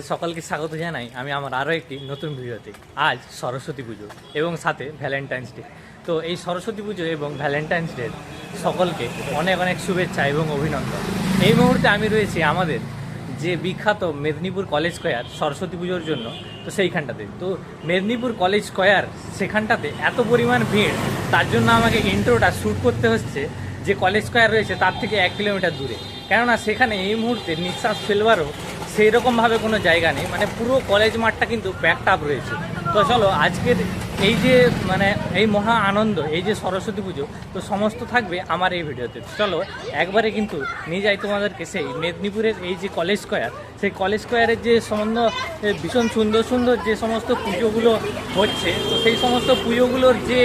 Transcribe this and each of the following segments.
আপনাদের সকলকে স্বাগত জানাই আমি আমার আরও একটি নতুন ভিডিওতে। আজ সরস্বতী পুজো এবং সাথে ভ্যালেন্টাইন্স ডে তো এই সরস্বতী পুজো এবং ভ্যালেন্টাইন্স ডে সকলকে অনেক অনেক শুভেচ্ছা এবং অভিনন্দন। এই মুহূর্তে আমি রয়েছি আমাদের যে বিখ্যাত মেদিনীপুর কলেজ স্কোয়ার সরস্বতী পুজোর জন্য, তো সেইখানটাতে। তো মেদিনীপুর কলেজ স্কোয়ার সেখানটাতে এত পরিমাণ ভিড়, তার জন্য আমাকে ইন্ট্রোটা শ্যুট করতে হচ্ছে যে কলেজ স্কোয়ার রয়েছে, তার থেকে এক কিলোমিটার দূরে। কেননা সেখানে এই মুহূর্তে নিঃশ্বাস ফেলবারও সেই রকমভাবে কোনো জায়গা নেই। মানে পুরো কলেজ মাঠটা কিন্তু প্যাকড আপ রয়েছে। তো চলো, আজকের এই যে মানে এই মহা আনন্দ, এই যে সরস্বতী পুজো, তো সমস্ত থাকবে আমার এই ভিডিওতে। চলো, একবারে কিন্তু নিয়ে যাই তোমাদেরকে সেই মেদিনীপুরের এই যে কলেজ স্কোয়ার। সেই কলেজ স্কোয়ারের যে সম্বন্ধ ভীষণ সুন্দর সুন্দর যে সমস্ত পুজোগুলো হচ্ছে, তো সেই সমস্ত পুজোগুলোর যে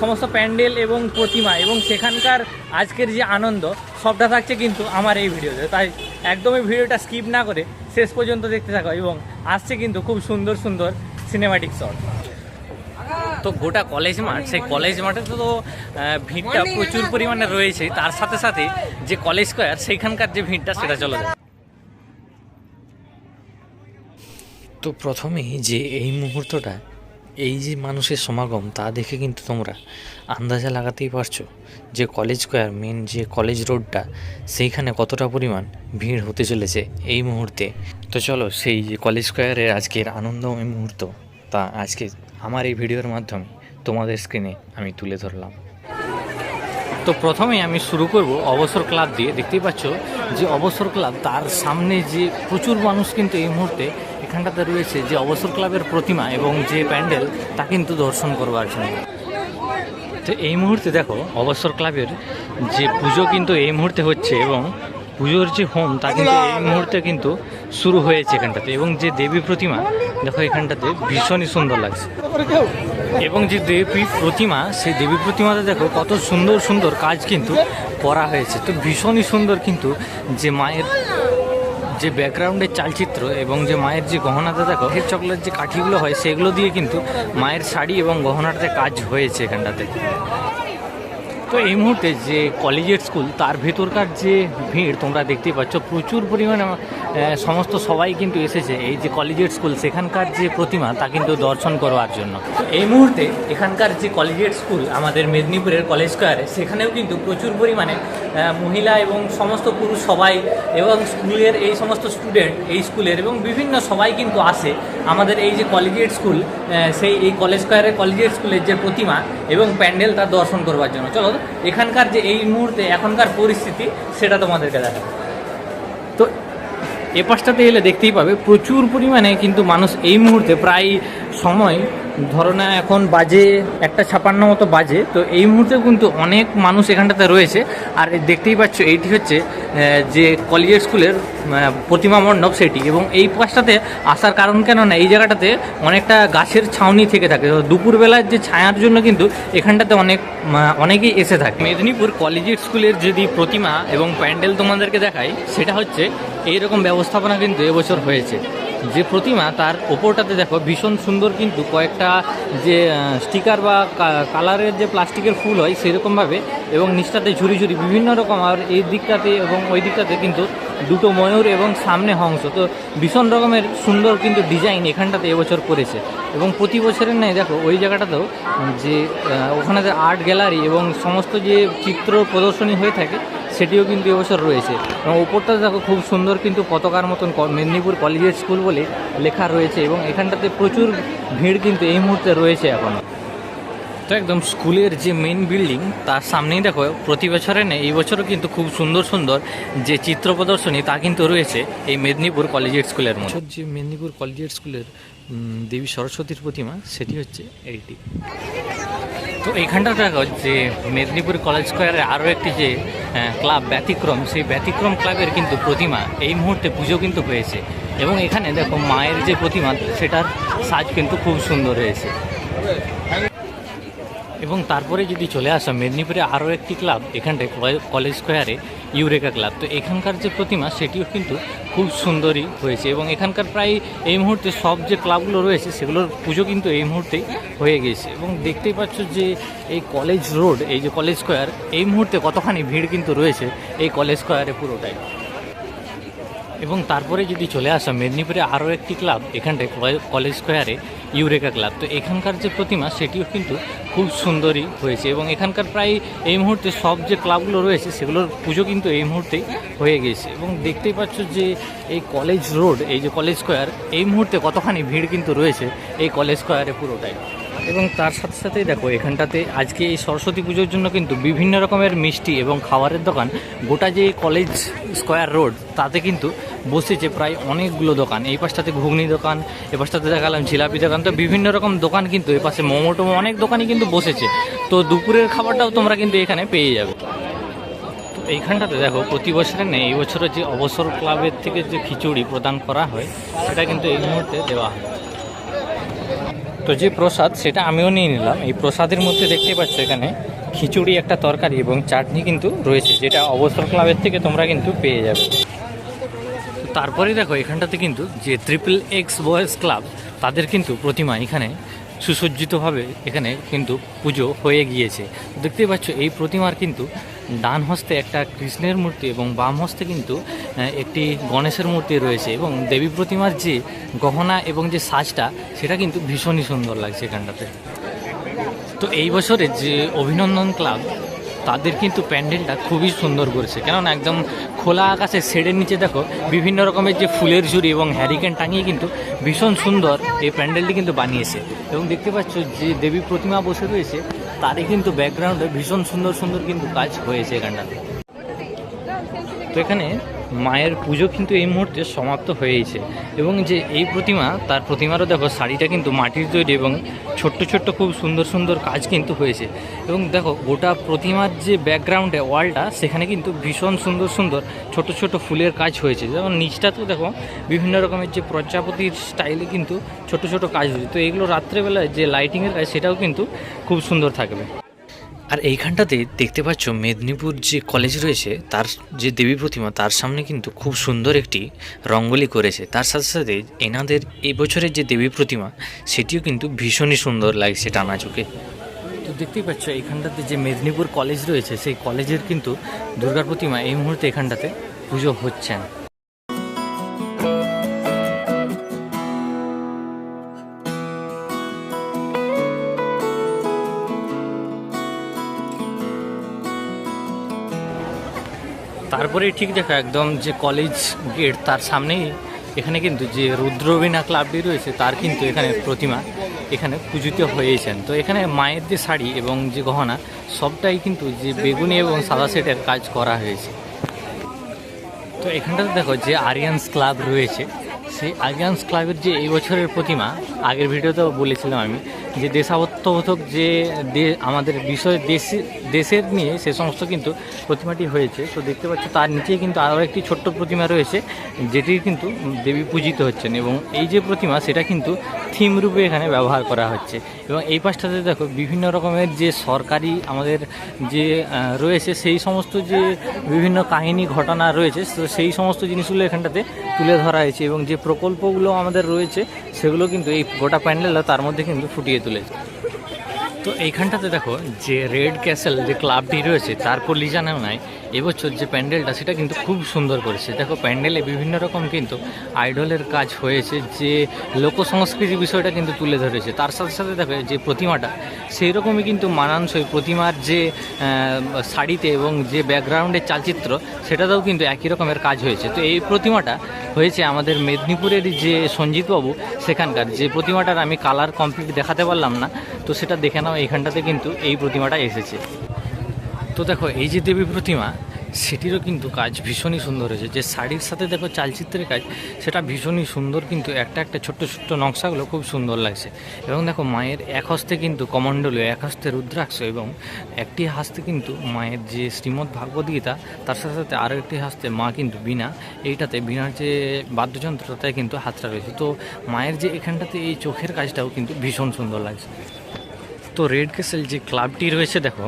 সমস্ত প্যান্ডেল এবং প্রতিমা এবং সেখানকার আজকের যে আনন্দ সবটা থাকছে কিন্তু আমার এই ভিডিওতে। তাই একদমই ভিডিওটা স্কিপ না করে শেষ পর্যন্ত দেখতে থাকো এবং আসছে কিন্তু খুব সুন্দর সুন্দর সিনেমাটিক শট তো গোটা কলেজ মাঠ সেই কলেজ মাঠে তো ভিড়টা প্রচুর পরিমাণে রয়েছে। তার সাথে সাথে যে কলেজ স্কোয়ার সেইখানকার যে ভিড়টা সেটা চলে যায় তো প্রথমেই যে এই মুহূর্তটা এই যে মানুষের সমাগম, তা দেখে কিন্তু তোমরা আন্দাজা লাগাতেই পারছ যে কলেজ স্কোয়ার মেন যে কলেজ রোডটা সেইখানে কতটা পরিমাণ ভিড় হতে চলেছে এই মুহূর্তে। তো চলো, সেই যে কলেজ স্কোয়ারের আজকের আনন্দময় মুহূর্ত, তা আজকে আমার এই ভিডিওর মাধ্যমে তোমাদের স্ক্রিনে আমি তুলে ধরলাম। তো প্রথমে আমি শুরু করব অবসর ক্লাব দিয়ে। দেখতেই পাচ্ছ যে অবসর ক্লাব, তার সামনে যে প্রচুর মানুষ কিন্তু এই মুহূর্তে এখানটাতে রয়েছে, যে অবসর ক্লাবের প্রতিমা এবং যে প্যান্ডেল, তা কিন্তু দর্শন করবার জন্য। তো এই মুহূর্তে দেখো, অবসর ক্লাবের যে পুজো কিন্তু এই মুহূর্তে হচ্ছে এবং পুজোর যে হোম, তা কিন্তু এই মুহূর্তে কিন্তু শুরু হয়েছে এখানটাতে। এবং যে দেবী প্রতিমা, দেখো এখানটাতে ভীষণই সুন্দর লাগছে। এবং যে দেবী প্রতিমা, সেই দেবী প্রতিমাতে দেখো কত সুন্দর সুন্দর কাজ কিন্তু করা হয়েছে। তো ভীষণই সুন্দর কিন্তু যে মায়ের যে ব্যাকগ্রাউন্ডের চালচিত্র এবং যে মায়ের যে গহনাতে দেখো হের চকলেট যে কাঠিগুলো হয়, সেগুলো দিয়ে কিন্তু মায়ের শাড়ি এবং গহনাটাতে কাজ হয়েছে এখানটাতে। তো এই মুহূর্তে যে কলেজের স্কুল, তার ভেতরকার যে ভিড়, তোমরা দেখতেই পাচ্ছ, প্রচুর পরিমাণে সমস্ত সবাই কিন্তু এসেছে। এই যে কলেজের স্কুল, সেখানকার যে প্রতিমা, তা কিন্তু দর্শন করবার জন্য। এই মুহূর্তে এখানকার যে কলেজের স্কুল, আমাদের মেদিনীপুরের কলেজ স্কোয়ারে, সেখানেও কিন্তু প্রচুর পরিমাণে মহিলা এবং সমস্ত পুরুষ সবাই এবং স্কুলের এই সমস্ত স্টুডেন্ট এই স্কুলের এবং বিভিন্ন সবাই কিন্তু আসে। আমাদের এই যে কলেজিয়েট স্কুল সেই এই কলেজ স্কোয়ারের কলেজিয়েট স্কুলের যে প্রতিমা এবং প্যান্ডেল তার দর্শন করবার জন্য। চলো, এখানকার যে এই মুহূর্তে এখনকার পরিস্থিতি, সেটা তোমাদেরকে দেখাবো। তো এ পাশটাতে এলে দেখতেই পাবে, প্রচুর পরিমাণে কিন্তু মানুষ এই মুহূর্তে প্রায় সময় ধরো না, এখন বাজে একটা ছাপান্ন মতো বাজে, তো এই মুহূর্তে কিন্তু অনেক মানুষ এখানটাতে রয়েছে। আর দেখতেই পাচ্ছ, এইটি হচ্ছে যে কলেজের স্কুলের প্রতিমা মণ্ডপ সেটি। এবং এই পাশটাতে আসার কারণ কেন না, এই জায়গাটাতে অনেকটা গাছের ছাউনি থেকে থাকে। তো দুপুরবেলার যে ছায়ার জন্য কিন্তু এখানটাতে অনেক অনেকেই এসে থাকে। মেদিনীপুর কলেজের স্কুলের যদি প্রতিমা এবং প্যান্ডেল তোমাদেরকে দেখাই, সেটা হচ্ছে, এইরকম ব্যবস্থাপনা কিন্তু এবছর হয়েছে। যে প্রতিমা তার ওপরটাতে দেখো ভীষণ সুন্দর কিন্তু কয়েকটা যে স্টিকার বা কালারের যে প্লাস্টিকের ফুল হয় সেরকমভাবে এবং নিচটাতে ঝুরি ঝুরি বিভিন্ন রকম আর এই দিকটাতে এবং ওই দিকটাতে কিন্তু দুটো ময়ূর এবং সামনে হংস। তো ভীষণ রকমের সুন্দর কিন্তু ডিজাইন এখানটাতে এবছর করেছে। এবং প্রতি বছরের নেই দেখো ওই জায়গাটাতেও যে ওখানে যে আর্ট গ্যালারি এবং সমস্ত যে চিত্র প্রদর্শনী হয়ে থাকে সেটিও কিন্তু এবছর রয়েছে। এবং ওপরটা দেখো খুব সুন্দর কিন্তু পতাকার মতন মেদিনীপুর কলেজের স্কুল বলে লেখা রয়েছে এবং এখানটাতে প্রচুর ভিড় কিন্তু এই মুহূর্তে রয়েছে এখনও তো একদম স্কুলের যে মেন বিল্ডিং তার সামনেই দেখো প্রতি বছরে নেই এই বছরও কিন্তু খুব সুন্দর সুন্দর যে চিত্র প্রদর্শনী তা কিন্তু রয়েছে এই মেদিনীপুর কলেজিয়েট স্কুলের মধ্যে। যে মেদিনীপুর কলেজিয়েট স্কুলের দেবী সরস্বতীর প্রতিমা সেটি হচ্ছে এইটি। তো এইখানটা দেখো যে মেদিনীপুর কলেজ স্কোয়ারে আরও একটি যে ক্লাব ব্যতিক্রম সেই ব্যতিক্রম ক্লাবের কিন্তু প্রতিমা এই মুহূর্তে পুজো কিন্তু হয়েছে। এবং এখানে দেখো মায়ের যে প্রতিমা সেটার সাজ কিন্তু খুব সুন্দর হয়েছে। এবং তারপরে যদি চলে আসা মেদিনীপুরে আরও একটি ক্লাব এখানটায় কলে- কলেজ স্কোয়ারে ইউরেকা ক্লাব। তো এখানকার যে প্রতিমা, সেটিও কিন্তু খুব সুন্দরই হয়েছে এবং এখানকার প্রায় এই মুহূর্তে সব যে ক্লাবগুলো রয়েছে, সেগুলোর পুজো কিন্তু এই মুহূর্তেই হয়ে গেছে। এবং দেখতেই পাচ্ছ যে এই কলেজ রোড, এই যে কলেজ স্কোয়ার, এই মুহূর্তে কতখানি ভিড় কিন্তু রয়েছে এই কলেজ স্কোয়ারে পুরোটাই। এবং তারপরে যদি চলে আসা মেদিনীপুরে আরও একটি ক্লাব, এখানটায় কলে- কলেজ স্কোয়ারে ইউরেকা ক্লাব। তো এখানকার যে প্রতিমা, সেটিও কিন্তু খুব সুন্দরই হয়েছে এবং এখানকার প্রায় এই মুহূর্তে সব যে ক্লাবগুলো রয়েছে, সেগুলোর পুজো কিন্তু এই মুহূর্তেই হয়ে গেছে। এবং দেখতেই পাচ্ছ যে এই কলেজ রোড, এই যে কলেজ স্কোয়ার, এই মুহূর্তে কতখানি ভিড় কিন্তু রয়েছে এই কলেজ স্কোয়ারে পুরোটাই। এবং তার সাথে সাথেই দেখো, এখানটাতে আজকে এই সরস্বতী পুজোর জন্য কিন্তু বিভিন্ন রকমের মিষ্টি এবং খাবারের দোকান, গোটা যে কলেজ স্কোয়ার রোড, তাতে কিন্তু বসেছে প্রায় অনেকগুলো দোকান। এই পাশটাতে ঘুগনি দোকান, এ পাশটাতে দেখালাম জিলাপি দোকান, তো বিভিন্ন রকম দোকান কিন্তু এ পাশে মোমো টোমো অনেক দোকানই কিন্তু বসেছে। তো দুপুরের খাবারটাও তোমরা কিন্তু এখানে পেয়ে যাবে। তো এইখানটাতে দেখো, প্রতি বছরে নেই এই বছরে যে অবসর ক্লাবের থেকে যে খিচুড়ি প্রদান করা হয়, সেটা কিন্তু এই মুহূর্তে দেওয়া হয়। তো যে প্রসাদ, সেটা আমিও নিয়ে নিলাম। এই প্রসাদের মধ্যে দেখতে পাচ্ছ এখানে খিচুড়ি, একটা তরকারি এবং চাটনি কিন্তু রয়েছে, যেটা অবসর ক্লাবের থেকে তোমরা কিন্তু পেয়ে যাবে। তারপরে দেখো, এখানটাতে কিন্তু যে ট্রিপল এক্স বয়েজ ক্লাব তাদের কিন্তু প্রতিমা এখানে সুসজ্জিতভাবে এখানে কিন্তু পুজো হয়ে গিয়েছে। দেখতে পাচ্ছ, এই প্রতিমার কিন্তু ডান হস্তে একটা কৃষ্ণের মূর্তি এবং বাম হস্তে কিন্তু একটি গণেশের মূর্তি রয়েছে এবং দেবী প্রতিমার যে গহনা এবং যে সাজটা, সেটা কিন্তু ভীষণই সুন্দর লাগছে এখানটাতে। তো এই বছরে যে অভিনন্দন ক্লাব তাদের কিন্তু প্যান্ডেলটা খুবই সুন্দর করেছে। কেননা একদম খোলা আকাশে শেডের নিচে দেখো, বিভিন্ন রকমের যে ফুলের ঝুড়ি এবং হ্যারিকেন টাঙিয়ে কিন্তু ভীষণ সুন্দর এই প্যান্ডেলটি কিন্তু বানিয়েছে। এবং দেখতে পাচ্ছ যে দেবী প্রতিমা বসে রয়েছে, তারই কিন্তু ব্যাকগ্রাউন্ডে ভীষণ সুন্দর সুন্দর কিন্তু কাজ হয়েছে এখানটাতে। তো এখানে মায়ের পুজো কিন্তু এই মুহূর্তে সমাপ্ত হয়েছে এবং যে এই প্রতিমা, তার প্রতিমারও দেখো, শাড়িটা কিন্তু মাটির তৈরি এবং ছোট্ট ছোট্ট খুব সুন্দর সুন্দর কাজ কিন্তু হয়েছে। এবং দেখো, গোটা প্রতিমার যে ব্যাকগ্রাউন্ডে ওয়ালটা, সেখানে কিন্তু ভীষণ সুন্দর সুন্দর ছোট ছোট ফুলের কাজ হয়েছে। যেমন নিচটাতেও দেখো, বিভিন্ন রকমের যে প্রজাপতির স্টাইলে কিন্তু ছোট ছোট কাজ হয়েছে। তো এগুলো রাত্রেবেলায় যে লাইটিংয়ের কাজ, সেটাও কিন্তু খুব সুন্দর থাকবে। আর এইখানটাতে দেখতে পাচ্ছ মেদিনীপুর যে কলেজ রয়েছে, তার যে দেবী প্রতিমা, তার সামনে কিন্তু খুব সুন্দর একটি রঙ্গোলি করেছে। তার সাথে সাথে এনাদের এবছরের যে দেবী প্রতিমা, সেটিও কিন্তু ভীষণই সুন্দর লাগছে টানা চোখে। তো দেখতেই পাচ্ছ, এইখানটাতে যে মেদিনীপুর কলেজ রয়েছে, সেই কলেজের কিন্তু দুর্গা প্রতিমা এই মুহূর্তে এখানটাতে পুজো হচ্ছেন। তারপরে ঠিক দেখো, একদম যে কলেজ গেট তার সামনেই এখানে কিন্তু যে রুদ্রবীণা ক্লাবটি রয়েছে, তার কিন্তু এখানে প্রতিমা এখানে পূজিত হয়েছেন। তো এখানে মায়ের যে শাড়ি এবং যে গহনা, সবটাই কিন্তু যে বেগুনি এবং সাদা সেটের কাজ করা হয়েছে। তো এখানটাতে দেখো যে আরিয়ান্স ক্লাব রয়েছে। সেই আরিয়ান্স ক্লাবের যে এই বছরের প্রতিমা, আগের ভিডিওতেও বলেছিলাম আমি যে দেশাবত্মবোধক যে আমাদের বিষয় দেশে, দেশের নিয়ে সে সমস্ত কিন্তু প্রতিমাটি হয়েছে। তো দেখতে পাচ্ছ তার নিচে কিন্তু আরও একটি ছোট্ট প্রতিমা রয়েছে যেটির কিন্তু দেবী পূজিত হচ্ছেন এবং এই যে প্রতিমা সেটা কিন্তু থিম রূপে এখানে ব্যবহার করা হচ্ছে। এবং এই পাশটাতে দেখো বিভিন্ন রকমের যে সরকারি আমাদের যে রয়েছে সেই সমস্ত যে বিভিন্ন কাহিনী ঘটনা রয়েছে সেই সমস্ত জিনিসগুলো এখানটাতে তুলে ধরা হয়েছে এবং যে প্রকল্পগুলো আমাদের রয়েছে, সেগুলো কিন্তু এই গোটা প্যান্ডেলটা তার মধ্যে কিন্তু ফুটিয়ে তুলেছে। তো এইখানটাতে দেখো, যে রেড ক্যাসেল, যে ক্লাবটি রয়েছে, তার পল্লিজানায় এবছর যে প্যান্ডেলটা, সেটা কিন্তু খুব সুন্দর করেছে। দেখো, প্যান্ডেলে বিভিন্ন রকম কিন্তু আইডলের কাজ হয়েছে, যে লোক সংস্কৃতি বিষয়টা কিন্তু তুলে ধরেছে। তার সাথে সাথে দেখো, যে প্রতিমাটা সেই রকমই কিন্তু মানানসই প্রতিমার যে শাড়িতে এবং যে ব্যাকগ্রাউন্ডের চালচিত্র, সেটাতেও কিন্তু একই রকমের কাজ হয়েছে। তো এই প্রতিমাটা হয়েছে আমাদের মেদিনীপুরের যে সঞ্জিতবাবু, সেখানকার। যে প্রতিমাটার আমি কালার কমপ্লিট দেখাতে পারলাম না, তো সেটা দেখে নাও এইখানটাতে কিন্তু এই প্রতিমাটা এসেছে। তো দেখো, এই যে দেবী প্রতিমা, সেটিরও কিন্তু কাজ ভীষণই সুন্দর হয়েছে। যে শাড়ির সাথে দেখো চালচিত্রের কাজ, সেটা ভীষণই সুন্দর, কিন্তু একটা একটা ছোট্ট ছোট্ট নকশাগুলো খুব সুন্দর লাগছে। এবং দেখো, মায়ের এক হস্তে কিন্তু কমণ্ডলীয়, এক হস্তে রুদ্রাক্ষ এবং একটি হাস্তে কিন্তু মায়ের যে শ্রীমদ্ ভাগবত তার সাথে সাথে আরও একটি হাস্তে মা কিন্তু বিনা এইটাতে বিনার যে বাদ্যযন্ত্র, তাতে কিন্তু হাতটা রয়েছে। তো মায়ের যে এখানটাতে এই চোখের কাজটাও কিন্তু ভীষণ সুন্দর লাগছে। তো রেড কেসেল যে ক্লাবটি রয়েছে দেখো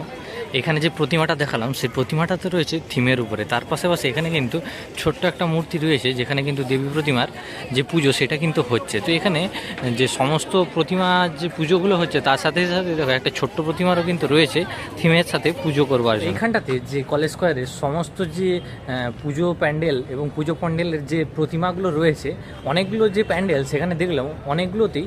এখানে যে প্রতিমাটা দেখালাম, সেই প্রতিমাটাতে রয়েছে থিমের উপরে। তার পাশাপাশি এখানে কিন্তু ছোট্ট একটা মূর্তি রয়েছে, যেখানে কিন্তু দেবী প্রতিমার যে পুজো, সেটা কিন্তু হচ্ছে। তো এখানে যে সমস্ত প্রতিমা যে পুজোগুলো হচ্ছে, তার সাথে সাথে দেখো, একটা ছোট্ট প্রতিমারও কিন্তু রয়েছে থিমের সাথে পুজো করবার জন্য। এইখানটাতে যে কলেজ স্কোয়ারের সমস্ত যে পুজো প্যান্ডেল এবং পুজো প্যান্ডেলের যে প্রতিমাগুলো রয়েছে, অনেকগুলো যে প্যান্ডেল সেখানে দেখলাম, অনেকগুলোতেই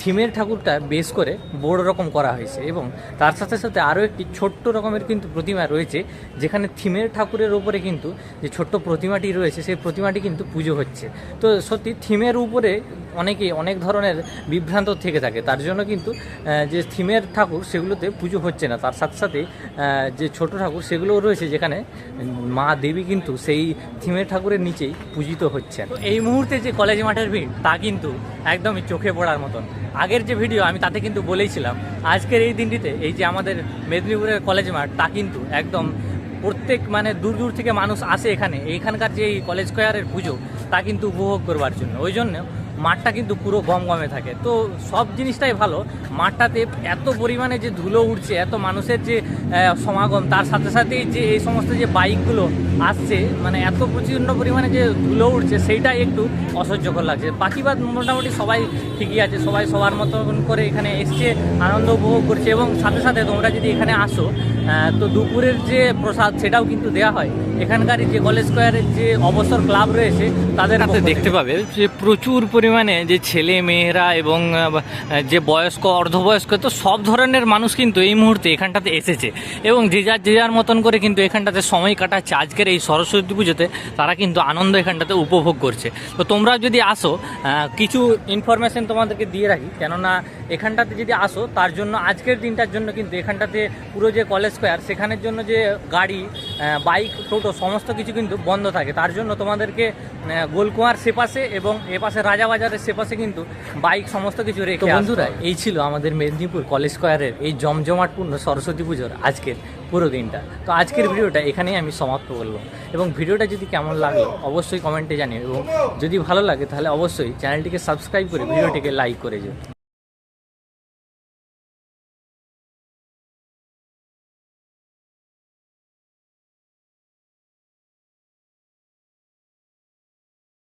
থিমের ঠাকুরটা বেশ করে বড় রকম করা হয়েছে। এবং তার সাথে সাথে আরও একটি ছোট্ট রকমের কিন্তু প্রতিমা রয়েছে, যেখানে থিমের ঠাকুরের উপরে কিন্তু যে ছোট্ট প্রতিমাটি রয়েছে, সেই প্রতিমাটি কিন্তু পুজো হচ্ছে। তো সত্যি থিমের উপরে অনেকে অনেক ধরনের বিভ্রান্ত থেকে থাকে, তার জন্য কিন্তু যে থিমের ঠাকুর সেগুলোতে পুজো হচ্ছে না। তার সাথে সাথে যে ছোট ঠাকুর সেগুলোও রয়েছে, যেখানে মা দেবী কিন্তু সেই থিমের ঠাকুরের নিচেই পূজিত হচ্ছেন। এই মুহূর্তে যে কলেজ মাঠের ভিড়, তা কিন্তু একদমই চোখে পড়ার মতন। আগের যে ভিডিও, আমি তাতে কিন্তু বলেইছিলাম, আজকের এই দিনটিতে এই যে আমাদের মেদিনীপুরের কলেজ মাঠ তা কিন্তু একদম প্রত্যেক মানে দূর দূর থেকে মানুষ আসে এখানে। এইখানকার যে কলেজ স্কোয়ারের পুজো, তা কিন্তু উপভোগ করবার জন্য। ওই জন্য মাঠটা কিন্তু পুরো গম গমে থাকে। তো সব জিনিসটাই ভালো। মাঠটাতে এত পরিমাণে যে ধুলো উঠছে, এত মানুষের যে সমাগম, তার সাথে সাথেই যে এই সমস্ত যে বাইকগুলো আসছে মানে এত প্রচণ্ড পরিমাণে যে ধুলো উঠছে সেইটাই একটু অসহ্যকর লাগছে। বাকি বাদ মোটামুটি সবাই ঠিকই আছে সবাই সবার মতন করে এখানে এসছে আনন্দ উপভোগ করছে এবং সাথে সাথে তোমরা যদি এখানে আসো তো দুপুরের যে প্রসাদ সেটাও কিন্তু দেওয়া হয়। এখানকার যে কলেজ স্কোয়ারের যে অবসর ক্লাব রয়েছে তাদের হাতে দেখতে পাবে যে প্রচুর পরিমাণে যে ছেলে মেয়েরা এবং যে বয়স্ক অর্ধবয়স্ক তো সব ধরনের মানুষ কিন্তু এই মুহূর্তে এখানটাতে এসেছে। এবং যে যার যে যার মতন করে কিন্তু এখানটাতে সময় কাটাচ্ছে। আজকের এই সরস্বতী পুজোতে তারা কিন্তু আনন্দ এখানটাতে উপভোগ করছে। তো তোমরা যদি আসো কিছু ইনফরমেশন তোমাদেরকে দিয়ে রাখি কেননা এখানটাতে যদি আসো তার জন্য আজকের দিনটার জন্য কিন্তু এখানটাতে পুরো যে কলেজ স্কোয়ার সেখানের জন্য যে গাড়ি বাইক টোটো সমস্ত কিছু কিন্তু বন্ধ থাকে। তার জন্য তোমাদেরকে গোলকুয়ার সেপাশে এবং এপাশে রাজাবাজারের সেপাশে কিন্তু বাইক সমস্ত কিছু রেখে বন্ধুরা এই ছিল আমাদের মেদিনীপুর কলেজ স্কোয়ারের এই জমজমাটপূর্ণ সরস্বতী পুজোর আজকের পুরো দিনটা। তো আজকের ভিডিওটা এখানেই আমি সমাপ্ত করলাম। এবং ভিডিওটা যদি কেমন লাগল, অবশ্যই কমেন্টে জানিও। এবং যদি ভালো লাগে, তাহলে অবশ্যই চ্যানেলটিকে সাবস্ক্রাইব করে ভিডিওটিকে লাইক করে যেও